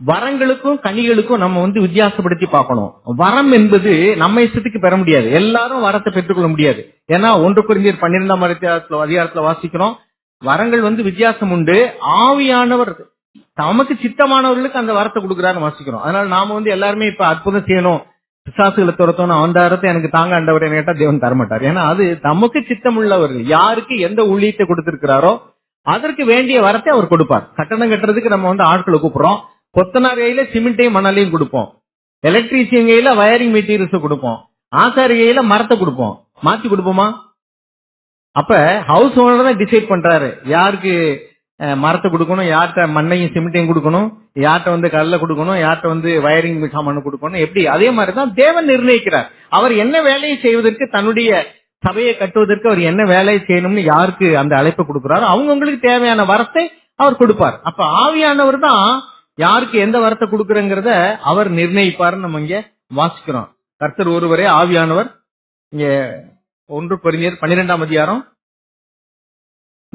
வரங்களுக்கும் கனிகளுக்கும் நம்ம வந்து வித்தியாசப்படுத்தி பார்க்கணும். வரம் என்பது நம்ம இஷ்டத்துக்கு பெற முடியாது. எல்லாரும் வரத்தை பெற்றுக்கொள்ள முடியாது. ஏன்னா ஒன்று குறிஞ்சியர் பன்னிரெண்டாம் அதிகாரத்துல அதிகாரத்துல வாசிக்கிறோம். வரங்கள் வந்து வித்தியாசம் உண்டு. ஆவியானவர் தமக்கு சித்தமானவர்களுக்கு அந்த வரத்தை கொடுக்குறாருன்னு வாசிக்கிறோம். அதனால நாம வந்து எல்லாருமே இப்ப அற்புதம் செய்யணும். பிசாசுகளை துரத்தணும். அந்த வரத்தை எனக்கு தாங்க ஆண்டவரை கேட்டா தேவன் தரமாட்டார். ஏன்னா அது தமக்கு சித்தம் உள்ளவர்கள் யாருக்கு எந்த ஊழியத்தை கொடுத்திருக்கிறாரோ அதற்கு வேண்டிய வரத்தை அவர் கொடுப்பார். கட்டணம் கட்டுறதுக்கு நம்ம வந்து ஆட்களை கூப்பிடுறோம். கொத்தனார் கையில சிமெண்ட்டையும் மணலையும் கொடுப்போம். எலக்ட்ரீசியன் கையில வயரிங் மெட்டீரியல்ஸ் கொடுப்போம். ஆசாரி கையில மரத்தை கொடுப்போம். மாத்தி கொடுப்போமா? அப்ப ஹவுஸ் ஓனர் தான் டிசைட் பண்றாரு. யாருக்கு மரத்தை கொடுக்கணும் யார்கிட்ட மண்ணையும் சிமெண்ட்டையும் கொடுக்கணும் யார்கிட்ட வந்து கல்ல கொடுக்கணும் யார்கிட்ட வந்து வயரிங் சாமான் கொடுக்கணும் எப்படி? அதே மாதிரி தான் தேவன் நிர்ணயிக்கிறார். அவர் என்ன வேலையை செய்வதற்கு தன்னுடைய சபையை கட்டுவதற்கு அவர் என்ன வேலையை செய்யணும்னு யாருக்கு அந்த அழைப்பை கொடுக்கிறாரோ அவங்கவுங்களுக்கு தேவையான வரத்தை அவர் கொடுப்பார். அப்ப ஆவியானவர் தான் யாருக்கு எந்த வரத்தை கொடுக்கறங்கிறத அவர் நிர்ணயிப்பாருன்னு நம்ம இங்க வாசிக்கிறோம். கர்த்தர் ஒருவரே ஆவியானவர். இங்க ஒன்று பொறிஞர் பன்னிரெண்டாம் அதிகாரம்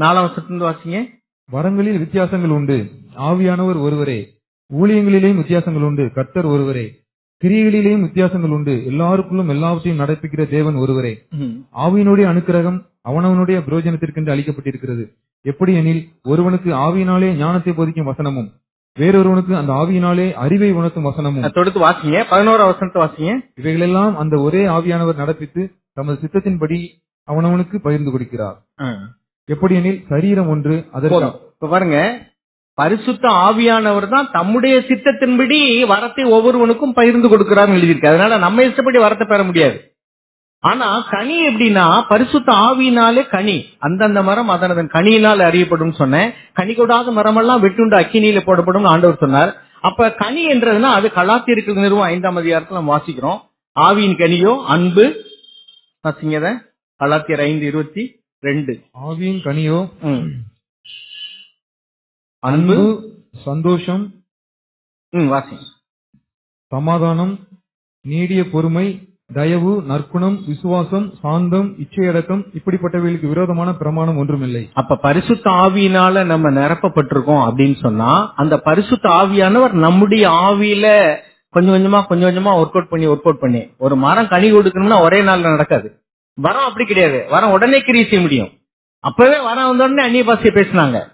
நாலாம் வருஷத்துல வாசிங்க. வரங்களில் வித்தியாசங்கள் உண்டு. ஆவியானவர் ஒருவரே. ஊழியங்களிலேயும் வித்தியாசங்கள் உண்டு. கர்த்தர் ஒருவரே. கிரியைகளிலேயும் வித்தியாசங்கள் உண்டு. எல்லாருக்குள்ளும் எல்லாவற்றையும் நடப்பிக்கிற தேவன் ஒருவரே. ஆவியினுடைய அனுக்கிரகம் அவனவனுடைய பிரயோஜனத்திற்கென்று அளிக்கப்பட்டிருக்கிறது. எப்படி எனில் ஒருவனுக்கு ஆவியினாலே ஞானத்தை போதிக்கும் வசனமும் வேறொருவனுக்கு அந்த ஆவியினாலே அறிவை உணர்த்தும் வசனமும். தொடுத்து வாசிங்க. பதினோரு வருஷத்தை வாசிங்க. இவைகளெல்லாம் அந்த ஒரே ஆவியானவர் நடப்பித்து தமது சித்தத்தின்படி அவனவனுக்கு பகிர்ந்து கொடுக்கிறார். எப்படி எனில் சரீரம் ஒன்று அதற்கு பாருங்க. பரிசுத்த ஆவியானவர் தான் தம்முடைய சித்தத்தின்படி வரத்தை ஒவ்வொருவனுக்கும் பகிர்ந்து கொடுக்கிறார்னு எழுதியிருக்கு. அதனால நம்ம இஷ்டப்படி வரத்தை பெற முடியாது. ஆனா கனி எப்படின்னா பரிசுத்த ஆவியினாலே கனி. அந்தந்த மரம் அதனதன் கனியினால் அறியப்படும் சொன்னேன். கனி கொடாத மரமெல்லாம் வெட்டுண்டு அக்கினியில போடப்படும் ஆண்டவர் சொன்னார். அப்ப கனி என்றதுன்னா அது கலாத்தியர்கள் நிறுவனம் ஐந்தாம் அதிகாரத்துல நம்ம வாசிக்கிறோம். ஆவியின் கனியோ அன்பு. வாசிங்கத கலாத்தியர் ஐந்து இருபத்தி ரெண்டு. ஆவியின் கனியோ ம். அன்பு. சந்தோஷம் ம் வாசிங்க. சமாதானம் நீடிய பொறுமை தயவு நற்குணம் விசுவாசம் சாந்தம் இச்சையடக்கம் இப்படிப்பட்டவைகளுக்கு விரோதமான பிரமாணம் ஒன்றுமில்லை. அப்ப பரிசுத்த ஆவியினால நம்ம நிரப்பப்பட்டிருக்கோம் அப்படின்னு சொன்னா அந்த பரிசுத்த ஆவியானவர் நம்முடைய ஆவியில கொஞ்சம் கொஞ்சமா கொஞ்சம் கொஞ்சமா ஒர்க் அவுட் பண்ணி ஒர்க் அவுட் பண்ணி ஒரு மரம் கனி கொடுக்கணும்னா ஒரே நாள்ல நடக்காது. வரம் அப்படி கிடையாது. வரம் உடனே கிரியை செய்ய முடியும். அப்பவே வரம் வந்த உடனே அந்நிய பாசிய பேசினாங்க.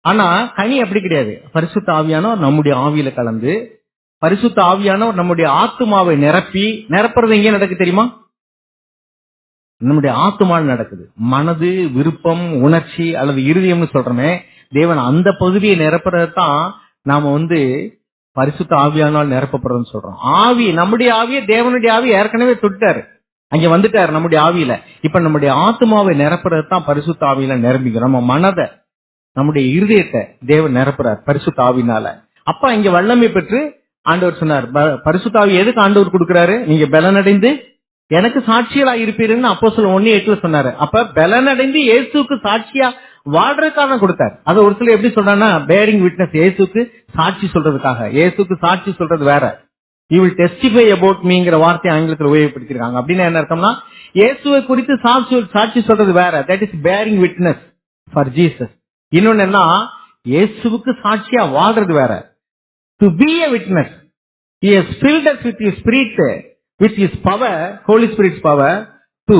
ஆனா கனி அப்படி கிடையாது. பரிசுத்த ஆவியானவர் நம்முடைய ஆவியில கலந்து பரிசுத்த ஆவியானவர் நம்முடைய ஆத்துமாவை நிரப்பி நிரப்புறது எங்கே நடக்கு தெரியுமா? நம்முடைய ஆத்துமால் நடக்குது. மனது விருப்பம் உணர்ச்சி அல்லது இருதயம்னு சொல்றோமே தேவன் அந்த பகுதியை நிரப்புறதுதான் நாம வந்து பரிசுத்த ஆவியானால் நிரப்பப்படுறதுன்னு சொல்றோம். ஆவி நம்முடைய ஆவியை தேவனுடைய ஆவி ஏற்கனவே தொட்டாரு அங்க வந்துட்டாரு நம்முடைய ஆவியில. இப்ப நம்முடைய ஆத்மாவை நிரப்புறது தான் பரிசுத்த ஆவியில நிரம்பிக்கிறோம். நம்ம மனதை நம்முடைய இருதயத்தை தேவன் நிரப்புறார் பரிசுத்த ஆவினால அப்ப இங்க வல்லமை பெற்று ஆண்டவர் சொன்னார் ப- எதுக்கு ஆண்டவர் கொடுக்கிறாரு? நீங்க பலனடைந்து எனக்கு சாட்சிகளா இருப்பீருன்னு அப்போ சொல்ல ஒன்னு எட்டுல சொன்னாரு. அப்ப பலனடைந்து இயேசுக்கு சாட்சியா வாழ்றதுக்காக கொடுத்தார். அது ஒரு சில எப்படி சொல்றாங்கன்னா பேரிங் விட்னஸ் இயேசுக்கு சாட்சி சொல்றதுக்காக. இயேசுக்கு சாட்சி சொல்றது வேற. யூ வில் டெஸ்டிஃபை அபவுட் மீங்கிற வார்த்தையை ஆங்கிலத்தில் உபயோகப்படுத்திருக்காங்க. அப்படின்னு என்ன அர்த்தம்னா இயேசுவை குறித்து சாட்சி சாட்சி சொல்றது வேற. That is bearing witness for Jesus இன்னொன்னு என்ன இயேசுவுக்கு சாட்சியா வாழ்றது வேற. To be a witness. He has filled us with his spirit with his power holy spirit's power to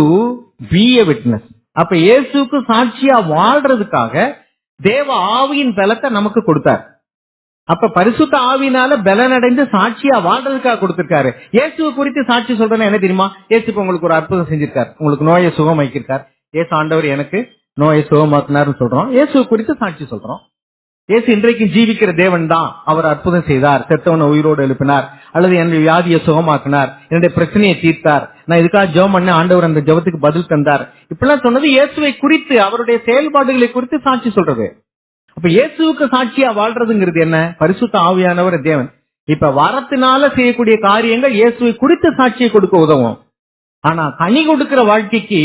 be a witness. அப்ப இயேசுவுக்கு சாட்சியா வாழ்றதுக்காக தேவ ஆவியின் பலத்தை நமக்கு கொடுத்தார். அப்ப பரிசுத்த ஆவினால பலனடைந்து சாட்சியா வாழ்றதுக்காக கொடுத்திருக்காரு. இயேசு குறித்து சாட்சி சொல்றேன்னா என்ன தெரியுமா? இயேசு உங்களுக்கு ஒரு அற்புதம் செஞ்சிருக்கார். உங்களுக்கு நோயை சுகமாக்கியிருக்கார். ஏசு ஆண்டவர் எனக்கு நோயை சுகமாக்குனாருன்னு சொல்றோம். இயேசு குறித்து சாட்சி சொல்றோம். இயேசு இன்றைக்கு ஜீவிக்கிற தேவன் தான் அவர் அற்புதம் செய்தார். செத்தவனை உயிரோடு எழுப்பினார். அல்லது என்னுடைய வியாதியை சுகமாக்கினார். என்னுடைய பிரச்சனையை தீர்த்தார். நான் இதுக்காக ஜெபம் பண்ண ஆண்டவர் அந்த ஜெபத்துக்கு பதில் தந்தார். இப்பெல்லாம் சொன்னது இயேசுவை குறித்து அவருடைய செயல்பாடுகளை குறித்து சாட்சி சொல்றது. அப்ப இயேசுவுக்கு சாட்சியா வாழ்றதுங்கிறது என்ன? பரிசுத்த ஆவியானவர் தேவன். இப்ப வரத்தினால செய்யக்கூடிய காரியங்கள் இயேசுவை குறித்து சாட்சியை கொடுக்க உதவும். ஆனா கனி கொடுக்கிற வாழ்க்கைக்கு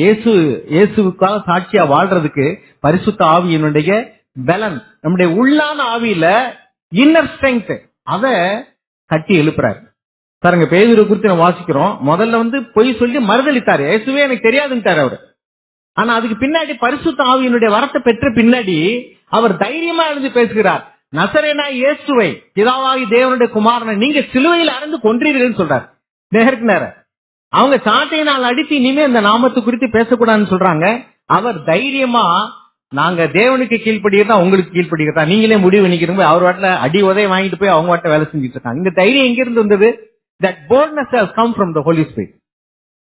இயேசு இயேசுக்காக சாட்சியா வாழ்றதுக்கு பரிசுத்த ஆவியினுடைய பலன். நம்முடைய உள்ளான ஆவியில இன்னர் ஸ்ட்ரென்த் அத கட்டி எழுப்புறாரு. பாருங்க பேதுரு குறித்து நம்ம வாசிக்கிறோம். முதல்ல வந்து பொய் சொல்லி மறுதளித்தாரு இயேசுவே எனக்கு தெரியாதுன்ட்டாரு அவரு. ஆனா அதுக்கு பின்னாடி பரிசுத்த ஆவியினுடைய வரத்தை பெற்ற பின்னாடி அவர் தைரியமா எழுந்து பேசுகிறார். நசரேனா இயேசுவை பிதாவாகி தேவனுடைய குமாரனை நீங்க சிலுவையில் அறந்து கொன்றீர்கள்னு சொல்றாரு. நேருக்கு நேர அவங்க சாட்டையினால் அடித்து இனிமே இந்த நாமத்து குறித்து பேசக்கூடாதுன்னு சொல்றாங்க. அவர் தைரியமா நாங்க தேவனுக்கு கீழ்ப்படுகிறதா உங்களுக்கு கீழ்ப்படுகிறதா நீங்களே முடிவு பண்ணிக்கிறோம் அவர் வாட்டில அடி உதவி வாங்கிட்டு போய் அவங்க வாட்டில வேலை செஞ்சுட்டு இருக்காங்க. இந்த தைரியம் எங்க இருந்து வந்தது? That boldness has come from the holy spirit.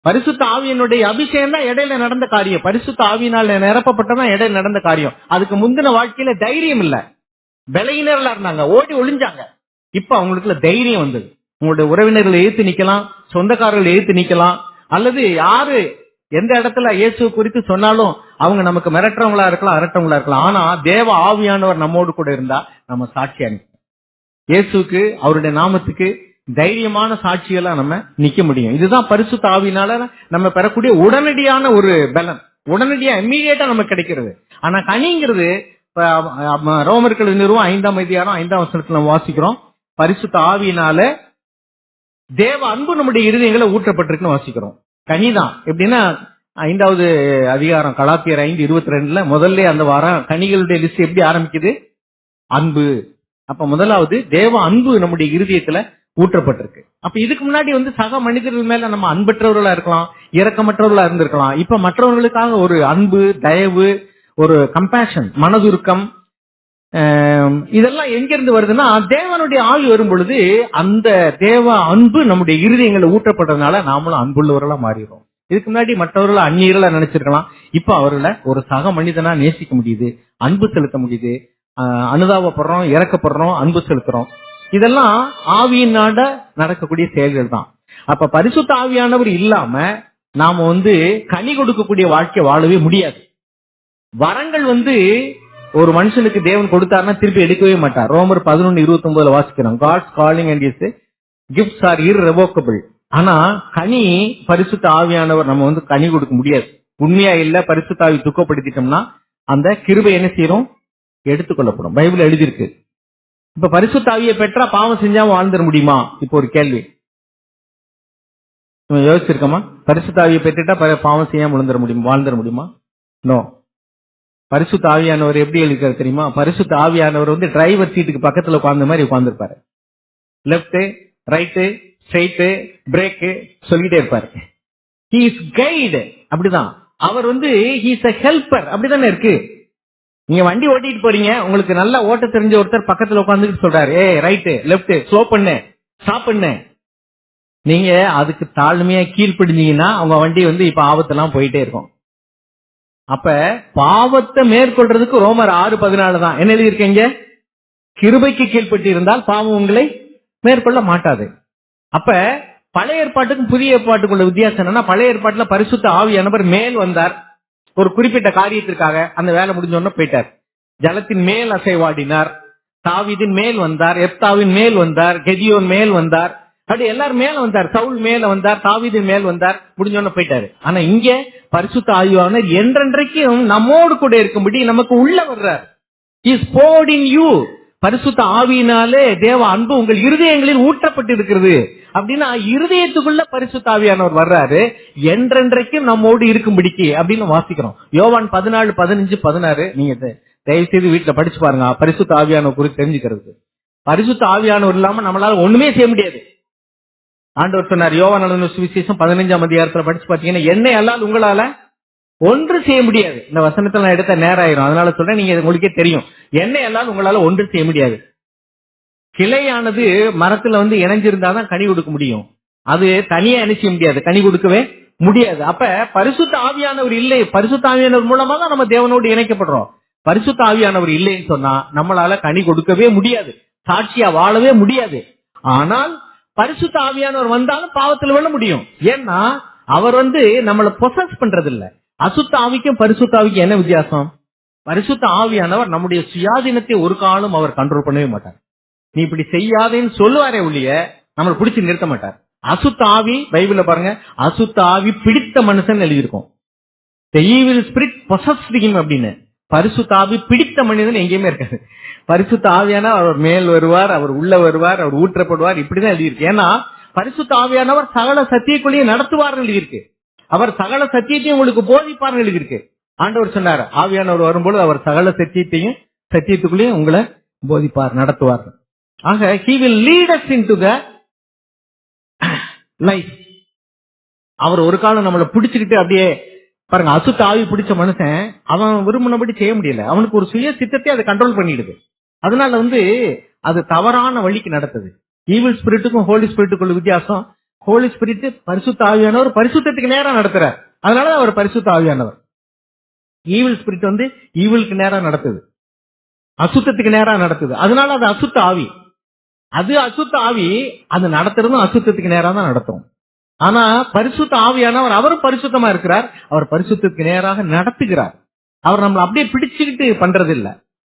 பரிசுத்த ஆவியனுடைய அபிஷேகம் தான் இடையில நடந்த காரியம். பரிசுத்த ஆவியினால் நிரப்பப்பட்டதான் இடையில நடந்த காரியம். அதுக்கு முந்தின வாழ்க்கையில தைரியம் இல்ல. விலையினர்களா இருந்தாங்க. ஓடி ஒளிஞ்சாங்க. இப்ப அவங்களுக்குள்ள தைரியம் வந்தது. உங்களுடைய உறவினர்களை எழுத்து நிக்கலாம். சொந்தக்காரர்களை எழுத்து நிக்கலாம். அல்லது யாரு எந்த இடத்துல இயேசு குறித்து சொன்னாலும் அவங்க நமக்கு மிரட்டுறவங்களா இருக்கலாம் அரட்டவங்களா இருக்கலாம். ஆனா தேவ ஆவியானவர் நம்மோடு கூட இருந்தா நம்ம சாட்சி நிற்போம் இயேசுக்கு அவருடைய நாமத்துக்கு தைரியமான சாட்சிகளா நம்ம நிக்க முடியும். இதுதான் பரிசுத்த தாவினால நம்ம பெறக்கூடிய உடனடியான ஒரு பலன். உடனடியா இம்மீடியட்டா நமக்கு கிடைக்கிறது. ஆனா கனிங்கிறது ரோமர்கள் நிறுவம் ஐந்தாம் அதிகாரம் ஐந்தாம் வசனத்துல நம்ம வாசிக்கிறோம். பரிசுத்த தாவினால தேவ அன்பு நம்முடைய இருதயங்களை ஊற்றப்பட்டிருக்குன்னு வாசிக்கிறோம். கனிதான். எப்படின்னா ஐந்தாவது அதிகாரம் கலாத்தியர் ஐந்து இருபத்தி ரெண்டுல முதல்ல அந்த வாரம் கனிகளுடைய லிஸ்ட் எப்படி ஆரம்பிக்குது? அன்பு. அப்ப முதலாவது தேவ அன்பு நம்முடைய இருதயத்துல ஊற்றப்பட்டிருக்கு. அப்ப இதுக்கு முன்னாடி வந்து சக மனிதர்கள் மேல நம்ம அன்பற்றவர்களா இருக்கலாம் இறக்கமற்றவர்களா இருந்திருக்கலாம். இப்ப மற்றவர்களுக்காக ஒரு அன்பு தயவு ஒரு கம்பேஷன் மனதுருக்கம் இதெல்லாம் எங்கிருந்து வருதுன்னா தேவனுடைய ஆவி வரும் பொழுது அந்த தேவ அன்பு நம்முடைய இருதயங்களை ஊட்டப்படுறதுனால நாமளும் அன்புள்ளவர்களா மாறிடுறோம். இதுக்கு முன்னாடி மற்றவர்களை அந்நியர்களா நினைச்சிருக்கலாம். இப்ப அவர்களை ஒரு சக மனிதனா நேசிக்க முடியுது அன்பு செலுத்த முடியுது. அனுதாபப்படுறோம் இறக்கப்படுறோம் அன்பு செலுத்துறோம். இதெல்லாம் ஆவியினாட நடக்கக்கூடிய செயல்கள் தான். அப்ப பரிசுத்த ஆவியானவர் இல்லாம நாம வந்து கனி கொடுக்கக்கூடிய வாழ்க்கை வாழவே முடியாது. வரங்கள் வந்து ஒரு மனுஷனுக்கு தேவன் கொடுத்தாருன்னா திருப்பி எடுக்கவே மாட்டார். ரோமர் பதினொன்னு இருபத்தி ஒன்பதுல வாசிக்கிறோம். God's calling and is gifts are irrevocable. ஆனா கனி பரிசுத்த ஆவியானவர் நம்ம வந்து கனி கொடுக்க முடியாது. உண்மையா இல்ல பரிசுத்தாவி துக்கப்படுத்திட்டோம்னா அந்த கிருபை என்ன செய்யறோம் எடுத்துக்கொள்ளப்படும். பைபிள் எழுதியிருக்கு. இப்ப பரிசுத்தாவியை பெற்றா பாவம் செஞ்சாம வாழ்ந்துட முடியுமா? இப்போ ஒரு கேள்வி. யோசிச்சிருக்கோமா? பரிசுத்தாவியை பெற்றுட்டா ப- பாவம் செய்யாம விழுந்துட முடியுமா வாழ்ந்துட முடியுமா? நோ பரிசு தாவியானவர் எப்படி எழுதிக்கிறார் தெரியுமா? பரிசு தாவியானவர் வந்து டிரைவர் சீட்டுக்கு பக்கத்துல உட்கார்ந்த மாதிரி உட்கார்ந்துருப்பாரு. லெப்ட் ரைட்டு ஸ்ட்ரைட்டு பிரேக்கு சொல்லிட்டே இருப்பாரு. இஸ் கைடு அப்படிதான். அவர் வந்து ஹீஸ் அ ஹெல்பர் அப்படிதானே இருக்கு. நீங்க வண்டி ஓட்டிட்டு போறீங்க உங்களுக்கு நல்லா ஓட்ட தெரிஞ்ச ஒருத்தர் பக்கத்துல உட்காந்துட்டு சொல்றாரு. ஏ ரைட்டு லெப்ட் ஸ்லோ பண்ணு ஸ்டாப் பண்ணு. நீங்க அதுக்கு தாழ்மையா கீழ்ப்படிஞ்சீங்கன்னா உங்க வண்டி வந்து இப்ப ஆபத்தெல்லாம் போயிட்டே இருக்கும். அப்ப பாவத்தை மேற்கொள்றதுக்கு ரோமர் ஆறு பதினாலு தான். என்ன எழுதியிருக்கீங்க கிருபைக்கு கீழ்பட்டு இருந்தால் பாவம் உங்களை மேற்கொள்ள மாட்டாது. அப்ப பழைய ஏற்பாட்டுக்கும் புதிய ஏற்பாட்டுக்கு உள்ள வித்தியாசம் என்னன்னா பழைய ஏற்பாட்டுல பரிசுத்த ஆவியானவர் மேல் வந்தார். ஒரு குறிப்பிட்ட காரியத்திற்காக அந்த வேலை முடிஞ்ச உடனே போயிட்டார். ஜலத்தின் மேல் அசைவாடினார். தாவிதின் மேல் வந்தார் எப்தாவின் மேல் வந்தார் கெதியோன் மேல் வந்தார். அப்படி எல்லாரும் மேல வந்தார் சவுல் மேல வந்தார் தாவிது மேல் வந்தார் முடிஞ்சோன்னு போயிட்டாரு. ஆனா இங்க பரிசுத்த ஆவியானவர் என்றென்றைக்கும் நம்மோடு கூட இருக்கும்படி நமக்கு உள்ள வர்றார். இஸ் போர்டிங் யூ பரிசுத்த ஆவியினாலே தேவ அன்பு உங்கள் இருதயங்களில் ஊற்றப்பட்டு இருக்கிறது அப்படின்னா இருதயத்துக்குள்ள பரிசுத்த ஆவியானவர் வர்றாரு. என்றென்றைக்கும் நம்மோடு இருக்கும்படிக்கு அப்படின்னு வாசிக்கிறோம். யோவான் பதினாலு பதினஞ்சு பதினாறு நீங்க தயவு செய்து வீட்டுல படிச்சு பாருங்க. பரிசுத்த ஆவியானவர் குறித்து தெரிஞ்சுக்கிறது பரிசுத்த ஆவியானவர் இல்லாம நம்மளால ஒண்ணுமே செய்ய முடியாது. ஆண்டவர் சொன்னார் யோவான சுவிசேஷம் பதினஞ்சாம் அதிகாரத்துல படிச்சு பாத்தீங்கன்னா என்னை அல்லாது உங்களால ஒன்று செய்ய முடியாது. இந்த வசனத்துல நான் எடுத்த நேரம் ஆயிரும் அதனால சொல்றேன் நீங்க உங்களுக்கே தெரியும். என்னை அல்லாது உங்களால ஒன்று செய்ய முடியாது. கிளையானது மரத்துல வந்து இணைஞ்சிருந்தாதான் கனி கொடுக்க முடியும். அது தனியா என்ன முடியாது. கனி கொடுக்கவே முடியாது. அப்ப பரிசுத்த ஆவியானவர் இல்லை. பரிசுத்த ஆவியானவர் மூலமா தான் நம்ம தேவனோடு இணைக்கப்படுறோம். பரிசுத்த ஆவியானவர் இல்லைன்னு சொன்னா நம்மளால கனி கொடுக்கவே முடியாது. சாட்சியா வாழவே முடியாது. ஆனால் பரிசுத்த ஆவியானவர் வந்தாலும் பாவத்தில் விழ முடியும். ஏன்னா அவர் வந்து நம்மளை பொசஸ் பண்றது இல்ல அசுத்த ஆவிக்கும் பரிசுத்த ஆவிக்கும் என்ன வித்தியாசம்? பரிசுத்த ஆவியானவர் நம்முடைய சுயாதீனத்தை ஒரு காலம் அவர் கண்ட்ரோல் பண்ணவே மாட்டார். நீ இப்படி செய்யாதேன்னு சொல்லுவாரே ஒழிய நம்மளை பிடிச்சி நிறுத்த மாட்டார். அசுத்த ஆவி பைபிள்ல பாருங்க அசுத்த ஆவி பிடித்த மனுஷன் எழுதியிருக்கும். The ஸ்பிரிட் spirit அப்படின்னு. பரிசு தாவி பிடித்த மனிதன் எங்கேயுமே இருக்காது. பரிசுத்த தாவியானா அவர் மேல் வருவார் அவர் உள்ள வருவார் அவர் ஊற்றப்படுவார் இப்படிதான் எழுதியிருக்கு. ஏன்னா பரிசுத்த ஆவியானவர் சகல சத்தியக்குள்ளேயே நடத்துவார் எழுதியிருக்கு. அவர் சகல சத்தியத்தையும் உங்களுக்கு போதிப்பார் எழுதியிருக்கு. ஆண்டவர் சொன்னார் ஆவியானவர் வரும்போது அவர் சகல சத்தியத்தையும் சத்தியத்துக்குள்ளேயும் உங்களை போதிப்பார் நடத்துவார். ஆக he will lead us into the life அவர் ஒரு காலம் நம்மளை பிடிச்சுக்கிட்டு அப்படியே பாருங்க அசுத்த ஆவி பிடிச்ச மனுஷன் அவன் விரும்பினபடி செய்ய முடியல. அவனுக்கு ஒரு சுய சித்தத்தை அதை கண்ட்ரோல் பண்ணிடுது. அதனால வந்து அது தவறான வழிக்கு நடத்துது. ஈவில் ஸ்பிரிட்டுக்கும் ஹோலி ஸ்பிரிட்டுக்குள்ள வித்தியாசம். ஹோலி ஸ்பிரிட் பரிசுத்த ஆவியானவர் பரிசுத்தத்துக்கு நேரம் நடத்துறார். அதனால அவர் பரிசுத்த ஆவியானவர். ஈவில் ஸ்பிரிட் வந்து ஈவிலுக்கு நேரம் நடத்துது. அசுத்தத்துக்கு நேரம் நடத்துது. அதனால அது அசுத்த ஆவி. அது அசுத்த ஆவி அது நடத்துறதும் அசுத்தத்துக்கு நேரம் தான் நடத்தும். ஆனா பரிசுத்த ஆவியானவர் அவரும் பரிசுத்தமா இருக்கிறார். அவர் பரிசுத்தத்துக்கு நேராக நடத்துகிறார். அவர் நம்மளை அப்படியே பிடிச்சுக்கிட்டு பண்றதில்ல.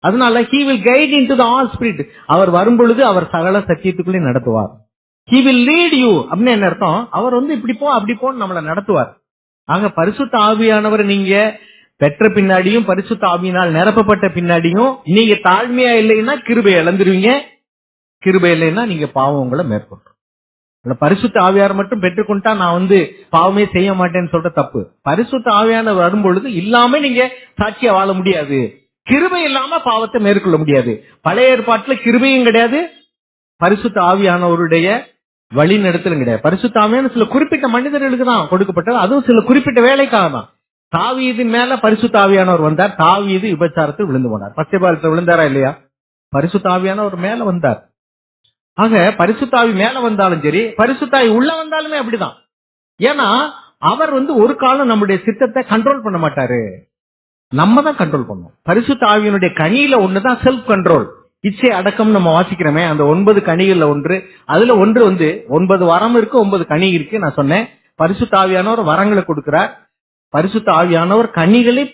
அதனால he will guide into the all spirit அவர் வரும்பொழுது அவர் சகல சத்தியத்துக்குள்ளே நடத்துவார். ஹி வில் லீட் யூ அப்படின்னு என்ன அர்த்தம்? அவர் வந்து இப்படி போ அப்படி போன்னு நம்மளை நடத்துவார். ஆக பரிசுத்த ஆவியானவர் நீங்க பெற்ற பின்னாடியும் பரிசுத்த ஆவியினால் நிரப்பப்பட்ட பின்னாடியும் நீங்க தாழ்மையா இல்லைன்னா கிருபை இழந்துருவீங்க. கிருபை இல்லைன்னா நீங்க பாவம் உங்களை மேற்கொள்றோம் அந்த பரிசுத்த ஆவியார் மட்டும் பெற்றுக்கொண்டா நான் வந்து பாவமே செய்ய மாட்டேன்னு சொல்ற தப்பு. பரிசுத்த ஆவியானவர் வரும்பொழுது இல்லாம நீங்க சாட்சியா வாழ முடியாது. கிருபை இல்லாம பாவத்தை மேற்கொள்ள முடியாது. பழைய ஏற்பாட்டுல கிருபையும் கிடையாது. பரிசுத்த ஆவியானவருடைய வழி நடத்தலும் கிடையாது. பரிசுத்த ஆவியான சில குறிப்பிட்ட மனிதர்களுக்கு தான் கொடுக்கப்பட்டது. அதுவும் சில குறிப்பிட்ட வேலைக்காக தான். தாவீதின் மேல பரிசுத்த ஆவியானவர் வந்தார். தாவீது விபச்சாரத்தில் விழுந்து போனார். பச்சைபாலத்தில் விழுந்தாரா இல்லையா? பரிசுத்த ஆவியானவர் மேல வந்தார். ஆக பரிசுத்தாவி மேல வந்தாலும் சரி பரிசுத்தாவி உள்ள வந்தாலுமே அப்படிதான். ஏன்னா அவர் வந்து ஒரு காலம் நம்முடைய சித்தத்தை கண்ட்ரோல் பண்ண மாட்டாரு. நம்ம தான் கண்ட்ரோல் பண்ணும். பரிசுத்த ஆவியினுடைய கனியில ஒண்ணுதான் செல்ஃப் கண்ட்ரோல் இச்சை அடக்கம் நம்ம வாசிக்கிறோமே அந்த ஒன்பது கனிகள்ல ஒன்று. அதுல ஒன்று வந்து ஒன்பது வரம் இருக்கு ஒன்பது கனி இருக்கு நான் சொன்னேன். பரிசுத்த ஆவியானவர் வரங்களை கொடுக்கிறார். பரிசுத்த ஆவியானவர் கனிகளை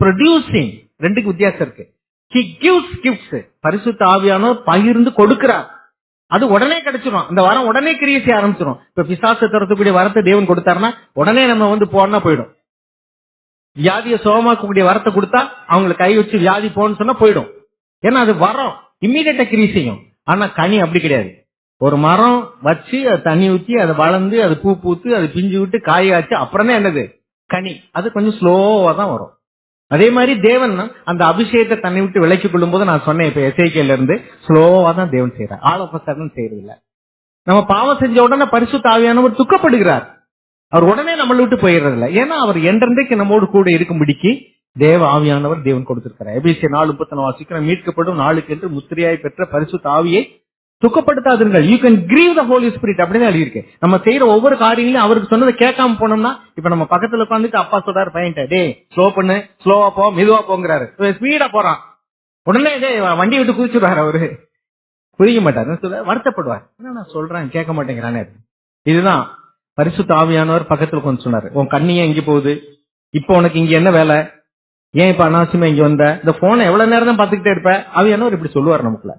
ப்ரொடியூசிங் ரெண்டுக்கு வித்தியாசம் இருக்கு. ஹி கிவ்ஸ் கிஃப்ட்ஸ் பரிசுத்த ஆவியானவர் பகிர்ந்து கொடுக்கிறார். அது உடனே கிடைச்சிடும் அந்த வரம் உடனே கிரியை செய்ய ஆரம்பிச்சிடும் இப்ப பிசாசை துரத்தக்கூடிய வரத்தை தேவன் கொடுத்தாருன்னா உடனே நம்ம வந்து போனா போயிடும். வியாதியை சுகமாக்கக்கூடிய வரத்தை கொடுத்தா அவங்களை கை வச்சு வியாதி போன்னு சொன்னா போயிடும். ஏன்னா அது வரம். இம்மீடியட்டா கிரி செய்யும். ஆனா கனி அப்படி கிடையாது. ஒரு மரம் வச்சு அதை தண்ணி ஊத்தி அதை வளர்ந்து அது பூ பூத்து அது பிஞ்சு விட்டு காயாச்சு அப்புறம் தான் என்னது? கனி. அது கொஞ்சம் ஸ்லோவா தான் வரும். அதே மாதிரி தேவன் அந்த அபிஷேகத்தை தன்னை விட்டு விலக்கிக் கொள்ளும் போது நான் சொன்னேன் இப்ப எஸ்ஐகேல இருந்து ஸ்லோவா தான் தேவன் செய்யறார் ஆல் ஆஃப் சடன் செய்யறது இல்ல நம்ம பாவம் செஞ்ச உடனே பரிசு தாவியானவர் துக்கப்படுகிறார். அவர் உடனே நம்மளை விட்டு போயிடுறது இல்லை ஏன்னா அவர் என்றென்றைக்கு நம்மோடு கூட இருக்கும்படிக்கு தேவ ஆவியானவர் தேவன் கொடுத்திருக்கிறார். எபிசி நாலு முப்பத்தி வாசிக்கிறோம் மீட்கப்படும் நாளுக்கு என்று முத்திரையாய் பெற்ற பரிசு தாவியை துக்கப்படுத்தாதுங்கள் you can grieve the Holy Spirit அப்படின்னு எழுதியிருக்கு. நம்ம செய்யற ஒவ்வொரு காரியங்களையும் அவருக்கு சொன்னதை கேட்காம போனோம்னா இப்ப நம்ம பக்கத்துல உட்காந்துட்டு அப்பா சொல்றாரு பையன்ட்ட டே ஸ்லோ பண்ணு ஸ்லோவா போ மெதுவா போங்கிறாரு. ஸ்பீடா போறான். உடனே டே வண்டி விட்டு குதிச்சுடுவாரு அவரு. புரிய மாட்டாரு. சொல்ல வருத்தப்படுவார். என்ன நான் சொல்றேன்? கேட்க மாட்டேங்கிறானே. இதுதான். பரிசு தாவியானவர் பக்கத்துல கொஞ்சம் சொன்னாரு. உன் கண்ணியே எங்க போகுது. இப்போ உனக்கு இங்க என்ன வேலை? ஏன் இப்ப அனாவசியமா இங்க வந்த? இந்த போனை எவ்வளவு நேரம் தான் பாத்துக்கிட்டே இருப்ப? ஆவியானவர் இப்படி சொல்லுவார் நமக்குள்ள.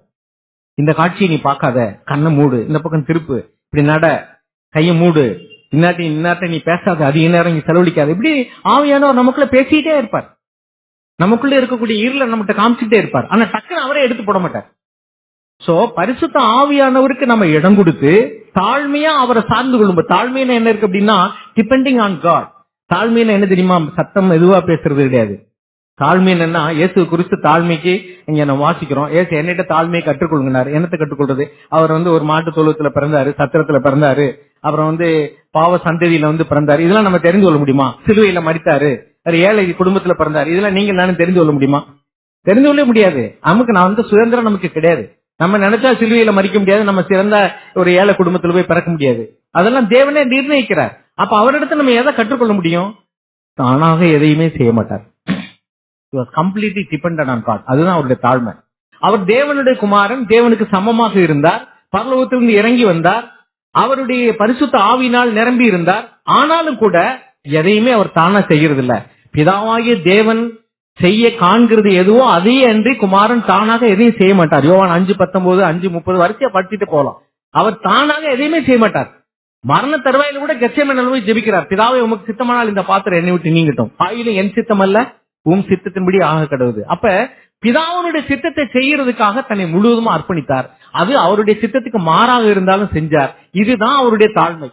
இந்த காட்சியை நீ பார்க்காத. கண்ணை மூடு. இந்த பக்கம் திருப்பு. இப்படி நட. கையை மூடு. இன்னாட்டி இன்னாட்ட நீ பேசாத. அதிக நேரம் நீ செலவழிக்காது. இப்படி ஆவியானவர் நமக்குள்ள பேசிட்டே இருப்பார். நமக்குள்ள இருக்கக்கூடிய இருள நம்மகிட்ட காமிச்சுட்டே இருப்பார். ஆனா டக்குன்னு அவரே எடுத்து போட மாட்டார். சோ பரிசுத்த ஆவியானவருக்கு நம்ம இடம் கொடுத்து தாழ்மையா அவரை சார்ந்து கொள்ளும் தாழ்மையில என்ன இருக்கு அப்படின்னா டிபெண்டிங் ஆன் காட் தாழ்மையில என்ன தெரியுமா? சத்தம் எதுவா பேசுறது கிடையாது. தாழ்மை என்னன்னா இயேசு குறித்து தாழ்மைக்கு இங்க நம்ம வாசிக்கிறோம். ஏசு என்னிட்ட தாழ்மையை கற்றுக்கொள்கிறார் என்னத்தை கற்றுக்கொள்றது அவர் வந்து ஒரு மாட்டு தொழுவத்துல பிறந்தாரு சத்திரத்துல பிறந்தாரு. அப்புறம் வந்து பாவ சந்ததியில வந்து பிறந்தாரு. இதெல்லாம் நம்ம தெரிந்து கொள்ள முடியுமா? சிலுவையில மடித்தாரு. அவர் ஏழை குடும்பத்துல பிறந்தாரு. இதெல்லாம் நீங்க நானும் தெரிந்து கொள்ள முடியுமா? தெரிந்து கொள்ள முடியாது. நமக்கு நான் வந்து சுதந்திரம் நமக்கு கிடையாது. நம்ம நினைச்சா சிலுவையில மறிக்க முடியாது. நம்ம சிறந்த ஒரு ஏழை குடும்பத்துல போய் பிறக்க முடியாது. அதெல்லாம் தேவனே நிர்ணயிக்கிறார். அப்ப அவரிடத்துல நம்ம எதை கற்றுக்கொள்ள முடியும்? தானாக எதையுமே செய்ய மாட்டார். கம்ப்ளீட்லி டிபெண்டன்ட் ஆன் காட் அதுதான் அவருடைய தாழ்மை. அவர் தேவனுடைய குமாரன் தேவனுக்கு சமமாக இருந்தார் பரலோகத்திலிருந்து இறங்கி வந்தார் அவருடைய பரிசுத்த ஆவினால் நிரம்பி இருந்தார். ஆனாலும் கூட எதையுமே அவர் தானா செய்யறது இல்ல பிதாவாகிய தேவன் செய்ய காண்கிறது எதுவோ அதையே அன்றி குமாரன் தானாக எதையும் செய்ய மாட்டார். யோவான் அஞ்சு பத்தொன்பது அஞ்சு முப்பது வரிசையா படிச்சுட்டு போகலாம் அவர் தானாக எதையுமே செய்ய மாட்டார். மரண தருவாயில கூட கச்சேமன் போய் ஜெபிக்கிறார். பிதாவை உமக்கு சித்தமானால் இந்த பாத்திரம் என்னை விட்டு நீங்கட்டும். ஆயிலும் என் சித்தம் அல்ல உன் சித்தத்தின்படி ஆக கடவுது. அப்ப பிதாவனுடைய சித்தத்தை செய்யறதுக்காக தன்னை முழுவதுமா அர்ப்பணித்தார். அது அவருடைய சித்தத்துக்கு மாறாக இருந்தாலும் செஞ்சார். இதுதான் அவருடைய தாழ்மை.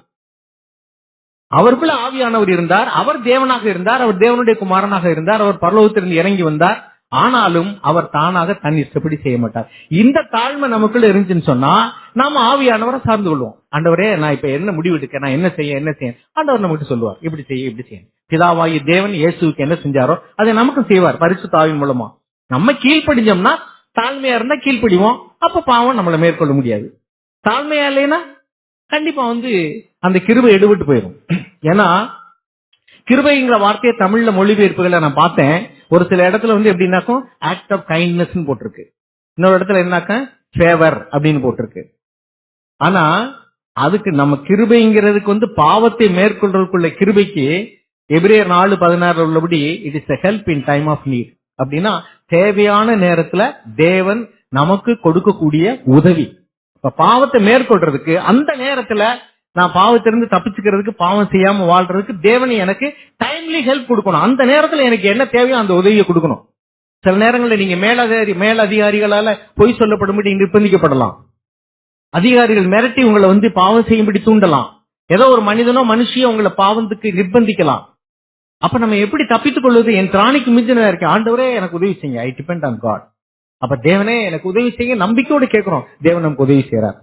அவருக்குள்ள ஆவியானவர் இருந்தார். அவர் தேவனாக இருந்தார். அவர் தேவனுடைய குமாரனாக இருந்தார். அவர் பரலோகத்திலிருந்து இறங்கி வந்தார். ஆனாலும் அவர் தானாக தன் இஷ்டப்படி செய்ய மாட்டார். இந்த தாழ்மை நமக்குள்ள இருந்துச்சுன்னு சொன்னா நாம ஆவியானவரை சார்ந்து கொள்வோம். ஆண்டவரே நான் இப்ப என்ன முடிவு எடுக்க நான் என்ன செய்ய என்ன செய்ய? ஆண்டவர் நமக்கு சொல்லுவார் இப்படி செய்ய இப்படி செய்ய. பிதாவாயி தேவன் இயேசுவுக்கு என்ன செஞ்சாரோ அதை நமக்கும் செய்வார் பரிசு தாவின் மூலமா. நம்ம கீழ்ப்படிஞ்சோம்னா தாழ்மையா இருந்தா கீழ்ப்படிவோம். அப்ப பாவம் நம்மளை மேற்கொள்ள முடியாது. தாழ்மையா இல்லைன்னா கண்டிப்பா வந்து அந்த கிருபை எடுபட்டு போயிடும் ஏன்னா கிருபைங்கிற வார்த்தையை தமிழ்ல மொழிபெயர்ப்புகளை நான் பார்த்தேன். ஒரு சில இடத்துல வந்து எப்படின்னாக்கும் ஆக்ட் ஆஃப் கைண்ட்னஸ் போட்டிருக்கு. இன்னொரு இடத்துல என்னாக்க ஃபேவர் அப்படின்னு போட்டிருக்கு. ஆனா அதுக்கு நம்ம கிருபைங்கிறதுக்கு வந்து பாவத்தை மேற்கொள்றதுக்குள்ள கிருபைக்கு எபிரேயர் நாலு பதினாறு உள்ளபடி it is help in time of need அப்படின்னா தேவையான நேரத்துல தேவன் நமக்கு கொடுக்கக்கூடிய உதவி. இப்ப பாவத்தை மேற்கொள்றதுக்கு அந்த நேரத்துல நான் பாவத்திலிருந்து தப்பிச்சுக்கிறதுக்கு பாவம் செய்யாம வாழ்றதுக்கு தேவன் எனக்கு டைம்லி ஹெல்ப் கொடுக்கணும். அந்த நேரத்துல எனக்கு என்ன தேவையோ அந்த உதவியை கொடுக்கணும். சில நேரங்களில் நீங்க மேலதிகாரி மேலதிகாரிகளால பொய் சொல்லப்படும்படி நிர்பந்திக்கப்படலாம். அதிகாரிகள் மிரட்டி உங்களை வந்து பாவம் செய்யும்படி தூண்டலாம். ஏதோ ஒரு மனிதனோ மனுஷியோ உங்களை பாவத்துக்கு நிர்பந்திக்கலாம். அப்ப நம்ம எப்படி தப்பித்துக் கொள்வது? என் திராணிக்கு மிஞ்சின இருக்கு ஆண்டவரே எனக்கு உதவி செய்யுங்க. ஐ டிபெண்ட் ஆன் காட் அப்ப தேவனே எனக்கு உதவி செய்ய நம்பிக்கையோட கேட்கிறோம். தேவன் நமக்கு உதவி செய்யறாரு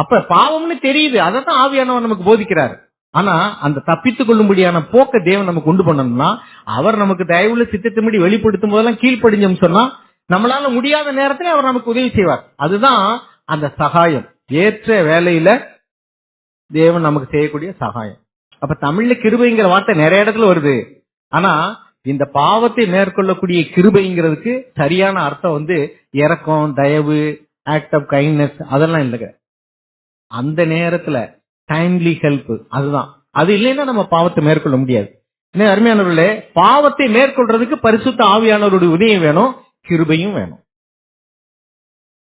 அப்ப பாவம்னு தெரியுது. அதை தான் ஆவியானவர் நமக்கு போதிக்கிறார். ஆனா அந்த தப்பித்துக் கொள்ளும்படியான போக்க தேவன் நமக்கு உண்டு பண்ணணும்னா அவர் நமக்கு தயவுள்ள சித்தத்தின்படி வெளிப்படுத்தும் போதெல்லாம் கீழ்ப்படிஞ்சோம் சொன்னா நம்மளால முடியாத நேரத்துல அவர் நமக்கு உதவி செய்வார். அதுதான் அந்த சகாயம். ஏற்ற வேலையில தேவன் நமக்கு செய்யக்கூடிய சகாயம். அப்ப தமிழ்ல கிருபைங்கிற வார்த்தை நிறைய இடத்துல வருது. ஆனா இந்த பாவத்தை மேற்கொள்ளக்கூடிய கிருபைங்கிறதுக்கு சரியான அர்த்தம் வந்து இரக்கம் தயவு ஆக்ட் ஆஃப் கைண்ட்னஸ் அதெல்லாம் இல்லைங்க. அந்த நேரத்துல டைம்லி ஹெல்ப் அதுதான். அது இல்லைன்னா நம்ம பாவத்தை மேற்கொள்ள முடியாது. இன்னும் அருமையானவர்களே பாவத்தை மேற்கொள்றதுக்கு பரிசுத்த ஆவியானவருடைய உதவியும் வேணும் கிருபையும் வேணும்.